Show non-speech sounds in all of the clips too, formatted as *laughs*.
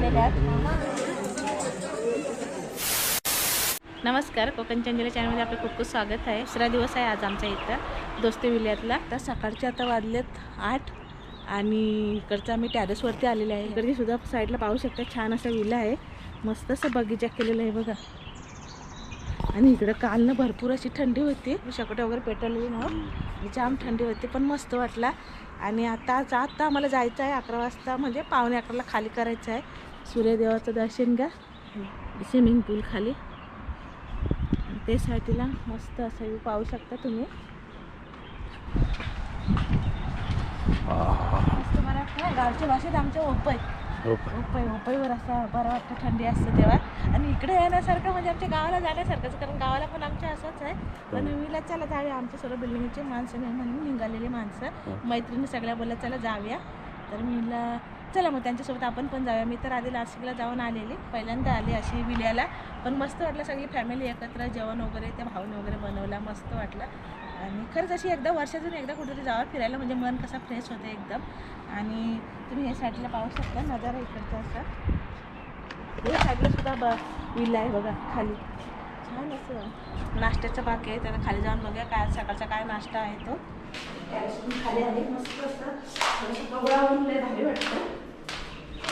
आलेल्या आहेत नमस्कार कोकण चंदेला चॅनलमध्ये आपलं खूप खूप स्वागत आहे. दुसरा दिवस आहे आज आमच्या इथं दोस्ती विल्यातला तर सकाळचे आता वाजलेत आठ आणि इकडचं आम्ही टॅरेसवरती आलेले आहे. इकडची सुद्धा साईडला पाहू शकता छान असा विला आहे. मस्त असं बगीचा केलेला आहे बघा. आणि इकडं काल ना भरपूर अशी थंडी होती. शकटे वगैरे पेटवली ना जाम थंडी होती पण मस्त वाटला. आणि आता आता आम्हाला जायचं आहे अकरा वाजता म्हणजे पावणे अकराला खाली करायचं आहे. सूर्यदेवाचं दर्शन घ्या. स्विमिंग पूल खाली. ते साठीला मस्त असं view पाहू शकता तुम्ही. मस्त बरं वाटतं. गावच्या भाषेत आमच्या ओपय ओपय ओपईवर असं बरं वाटतं थंडी असते तेव्हा. आणि इकडे येण्यासारखं म्हणजे आमच्या गावाला जाण्यासारखंच कारण गावाला पण आमच्या असंच आहे. पण विला चला जाऊया. आमच्या सर्व बिल्डिंगचे माणसं म्हणून निघालेली माणसं. मैत्रिणी सगळ्या बोलल्या चला जाऊया. तर मी म्हणलं चला मग त्यांच्यासोबत आपण पण जाऊया. मी तर आधी नाशिकला जाऊन आलेली पहिल्यांदा आले अशी विल्याला. पण मस्त वाटलं सगळी फॅमिली एकत्र जेवण वगैरे त्या भाऊने वगैरे बनवला मस्त वाटलं. आणि खरंच अशी एकदा वर्षातून एकदा कुठेतरी जावं फिरायला म्हणजे मन कसं फ्रेश होतं एकदम. आणि तुम्ही हे साईडला पाहू शकता नजारा इकडचा असा. हे साईडला सुद्धा ब विला आहे बघा खाली. छान असं. नाश्त्याचं बाकी आहे त्याला खाली जाऊन बघूया काय सकाळचा काय नाश्ता आहे तो. खाली आली मस्त असं. थोडंसं भारी वाटतं.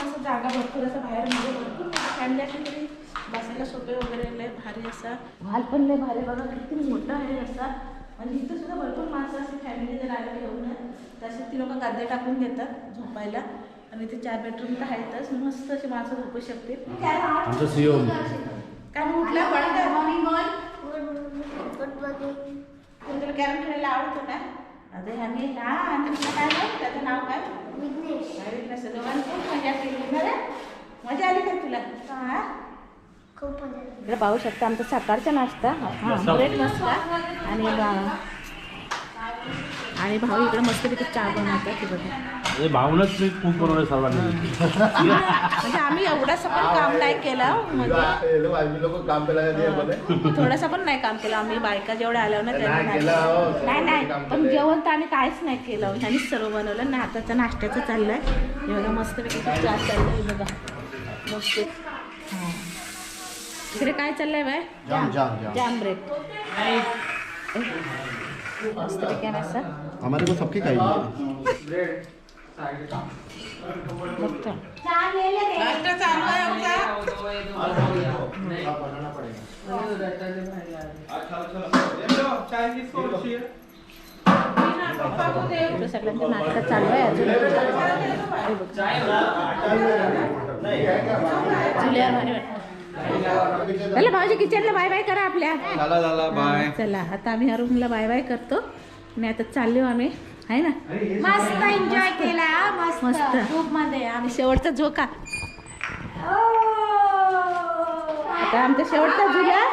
असं जागा भरपूर असं बाहेर म्हणजे भरपूर फॅमिली असेल तरी बसायला सोपे वगैरे लय भारी असा वाल पण लय भारी बघा किती मोठा आहे असा. म्हणजे इथं सुद्धा भरपूर माणसं असते फॅमिली जर आले घेऊन तसे ती लोक गद्दे टाकून देतात झोपायला. आणि ते चार बेडरूम तर आहेतच. मस्त अशी माणसं झोपू सीओ काय मग उठला? पडलं? मॉर्निंग तुला कॅरम खेळायला आवडतो का? आता ह्याने हा आणि तुला काय नाव त्याचं नाव काय विघ्नेश दोघांनी खूप मजा केली आली का तुला हा इकडे पाहू शकता आमचा सकाळचा नाश्ता हा ब्रेड नाश्ता आणि बा- आणि भाऊ इकडे मस्तपैकी चहा बनवतात की बघा भावनच मी खूप बनवलं सर्वांनी म्हणजे आम्ही एवढंसं पण काम नाही केलं म्हणजे थोडंसं पण नाही काम केलं. आम्ही बायका जेवढ्या आल्या ना त्यांनी नाही नाही. हो. पण. जेवण तर आम्ही काहीच नाही केलं. ह्यांनीच सर्व बनवलं. ना आताचं नाश्त्याचं चाललंय. हे बघा मस्तपैकी खूप चहा चाललंय हे बघा. मस्त. हां. इकडे काय चाललंय बाय? जाम जाम जाम. जाम ब्रेड मस्तपैकी आहे असं हमारे को सबकी इकडे *laughs* सगळ्यांचा चालू आहे अजून भारी वाटतं चला भाऊजी किचनला बाय बाय करा आपल्या. चला आता आम्ही ह्या रूमला बाय बाय करतो. आणि आता चाललो आम्ही. आहे ना मस्त. एन्जॉय केला मस्त. मस्त. खूप मध्ये आणि शेवटचा झोका. आता आमचा शेवटचा झुला.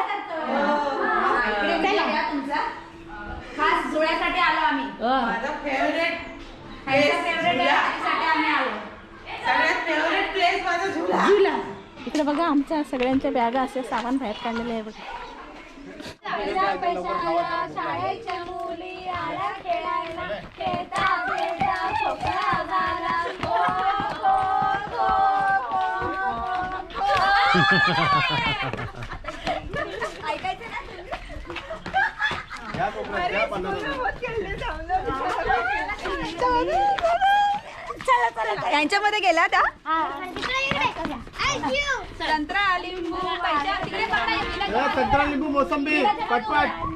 तुमचा. खास जुळ्यासाठी आलो आम्ही. अ, फेवरेटसाठी आम्ही आलो. झुला. इकडे बघा आमच्या सगळ्यांच्या बॅगा असे सामान बाहेर काढलेले आहे बघा शाळेच्या मुली यांच्यामध्ये गेला त्या? संतरा लिंबू मोसंबी पटपट.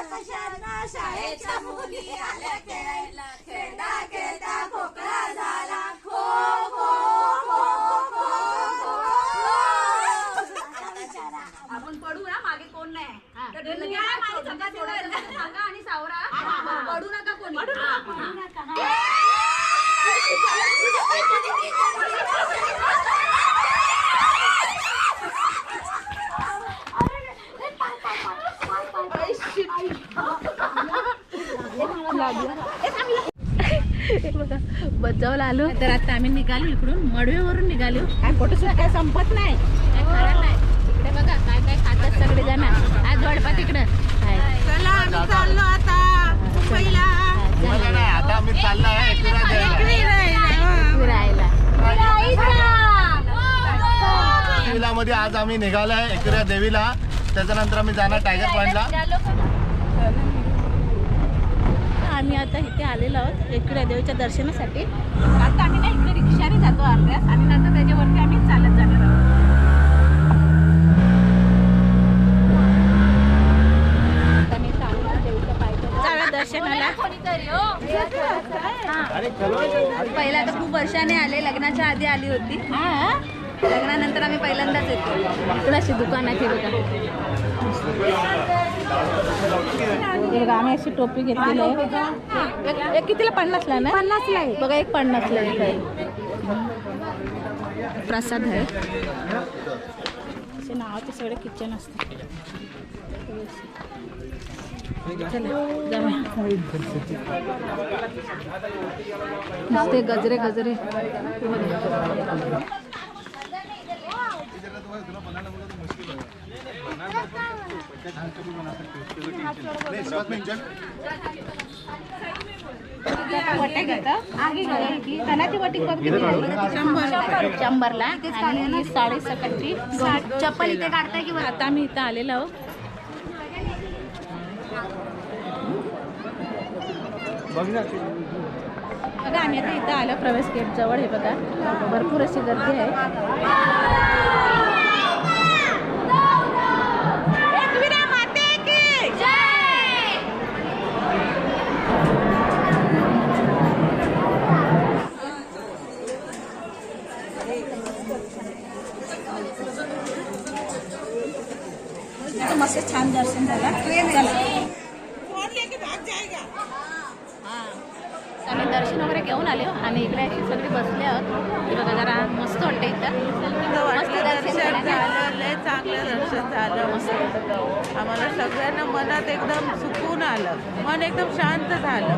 कशाला शाळेच्या मुली आल्या खेळायला खेळता खेळता खोकळा झाला खो खो खो खो खो आपण पडू ना मागे हे बघा बजावला आलो. तर आता आम्ही निघालो इकडून मडवेवरून निघालो. काय फोटोशूट काय संपत नाही? काय खरं नाही. इकडे बघा काय काय खातात सगळे जण. आज वडपा तिकडं. काय चला आम्ही चाललो आता. मुंबईला मला नाही आता आम्ही चाललो आहे. एकविरा द्यायला. फिरायला मध्ये आज आम्ही निघालोय एकविरा देवीला. त्याच्यानंतर आम्ही जाणार टायगर पॉइंटला आम्ही आता इथे आलेलो आहोत इकडे देवीच्या दर्शनासाठी. आता आम्ही ना इकडे रिक्षाने जातो अर्ध्यास आणि नंतर त्याच्यावरती आम्ही चालत जाणार आहोत. दर्शनाला. पहिला तर खूप वर्षाने आले लग्नाच्या आधी आली होती. हा. लग्नानंतर आम्ही पहिल्यांदाच येतो. इकडे अशी दुकान आहे बघा. आम्ही अशी टोपी घेतलेली आहे. एक- कितीला? पन्नासला ना? पन्नासला आहे. बघा एक पन्नासला आहे. प्रसाद आहे. असे नावाचे सगळे किचन नुसते गजरे गजरे. वटे घेतं धनाची वटी शंभरला. आणि साडे सकटची चप्पल इथे काढताय की आता आम्ही इथं आलेलो आहोत. बघा आम्ही आता इथं आलो प्रवेश गेट जवळ. हे बघा भरपूर अशी गर्दी आहे. आम्ही दर्शन वगैरे घेऊन आले आणि इकडे अशी सगळी बसले आहोत. हे बघा जरा मस्त वाटतं इथं. मस्त दर्शन दर्शन झालं. चांगलं दर्शन झालं. मस्त. आम्हाला सगळ्यांना मनात एकदम सुकून आलं. मन एकदम शांत झालं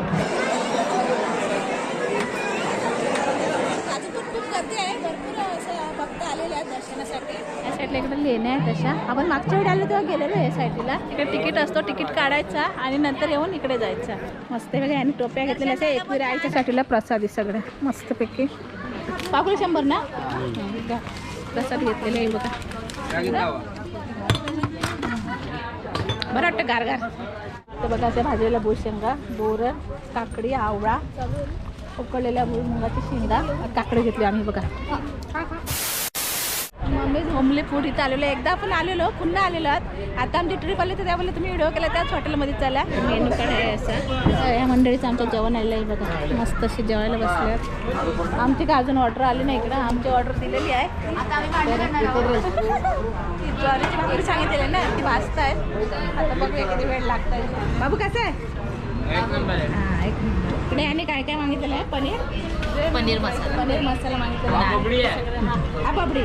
अजून पण खूप गर्दी आहे भरपूर असं भक्त आलेले आहेत दर्शनासाठी या साईडला इकडे लेण्या आहेत तशा आपण मागच्या वेळी आलो तेव्हा गेलेलो आहे या साईडला. इकडे तिकीट असतो तिकीट काढायचा आणि नंतर येऊन इकडे जायचा. मस्त वेगळे आणि टोप्या घेतलेल्या अशा एकविरा आईच्या साठीला प्रसाद आहे सगळं मस्तपैकी. पाकुळे शंभर ना? प्रसाद घेतलेले आहे बघा. बरं वाटतं गारगार. तर बघा असे भाजलेल्या भूशेंगा बोर काकडी आवळा उकळलेल्या भुईमुगाची शेंगा काकडे घेतली आम्ही बघा. मम्मी होमले फूड इथं आलेलो आहे. एकदा आपण आलेलो पुन्हा आलेलो आहात. आता आमची ट्रिप आली तर त्यावेळेला तुम्ही व्हिडिओ केला त्याच हॉटेलमध्ये चला. मेनू कार्ड आहे असं? या मंडळीचं आमचं जेवण आलेलं आहे बघा. मस्त असे जेवायला बसले आमची काय अजून ऑर्डर आली नाही इकडं. आमची ऑर्डर दिलेली आहे. आता आम्ही भांडण करणार आहोत. ती ज्वारीची भाकरी सांगितलेली ना ती भाजतायत आता बघूया किती वेळ लागतंय बाबू कसं आहे? हा, एक मिनिट. इकडे आणि काय काय मागितलेलं आहे? पनीर? पनीर मसाला. पनीर मसाला मागितलेला आहे. हा पापडी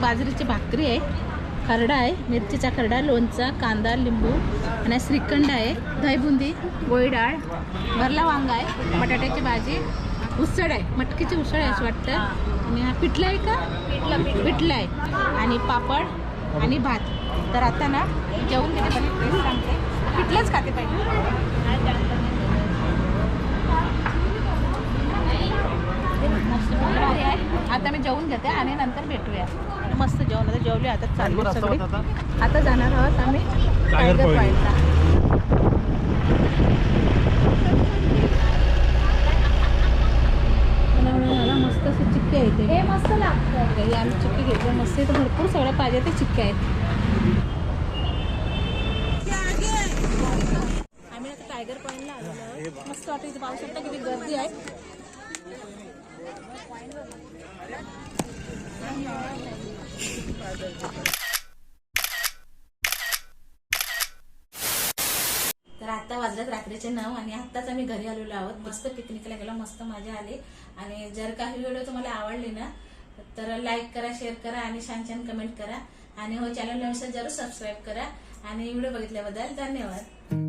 बाजरीची भाकरी आहे खरडा आहे मिरचीचा खरडा लोणचा कांदा लिंबू आणि श्रीखंड आहे. दहीबुंदी गोळी डाळ भरला वांगा आहे बटाट्याची भाजी उसळ आहे मटकीची उसळ आहे असं वाटतं. आणि हा पिठला आहे का? पिठला पिठला. आहे. आणि पापड आणि भात. तर आता ना जेवून घेते पण सांगते पिठलंच खाते पाहिजे मस्त भारी आहे आता मी जेवून घेते आणि नंतर भेटूया. मस्त जेवण आता जेवले आता चाललो सगळे. आता? जाणार आहोत आम्ही टायगर पॉईंटला मला मस्त असे चिक्के आहेत हे मस्त लागतं हे आम्ही चिक्के घेतले मस्त इथं भरपूर सगळं पाहिजे ते चिक्के आहेत. आम्ही आता टायगर पॉईंटला आलेलो मस्त वाटतं इथे पाहू शकता किती गर्दी आहे. तर आता वाजल्यात रात्रीचे नऊ आणि आत्ताच आम्ही घरी आलेलो आहोत. मस्त पिकनिकला गेलो मस्त मजा आली. आणि जर काही व्हिडिओ तुम्हाला आवडली ना तर लाईक करा शेअर करा आणि छान छान कमेंट करा. आणि हो चॅनल जरूर सबस्क्राईब करा. आणि व्हिडिओ बघितल्याबद्दल धन्यवाद.